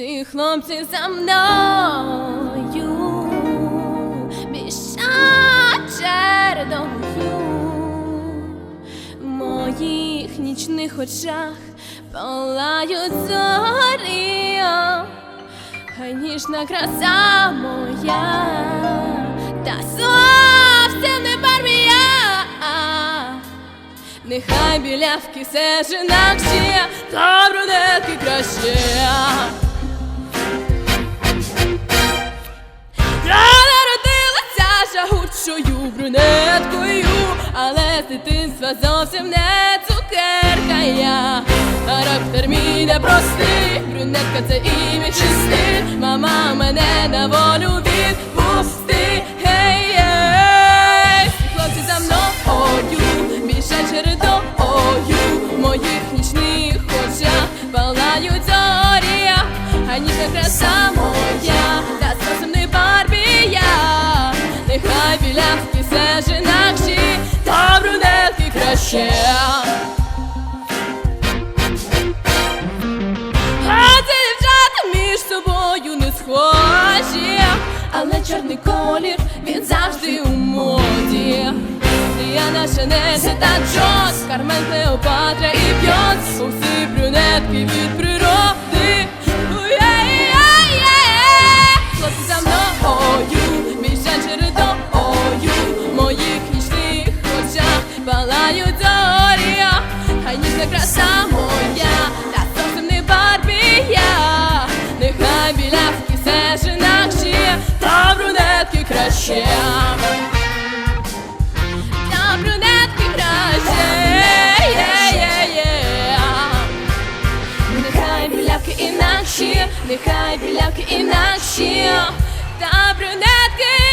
Ці хлопці за мною біжать чередою в моїх нічних очах палають зорі, хай ніжна краса моя, та зовсім не барвія. Нехай білявки все ж інакші, та брунетки краще. З дитинства зовсім не цукерка я. Характер мій непростий, брюнетка це ім'я чистий. Мама мене на волю відпусти. Гей, ей, всі хлопці за мною, більше чередою, моїх нічних очах палають зорі, а ніжна краса моя, чорний колір він завжди у моді. Діана Шанель та Джонс, Кармен Клеопатра і Бьонс Усі брюнетки від природи. Хлопці за мною, більше чередою моїх нічних очах палають зорі Хай ніжна краса моя, та зовсім не Барбі я Нехай білявки все ж інакші, та брюнетки краще. Та брюнетки краще. Нехай білявки інакші, нехай білявки інакші, та брюнетки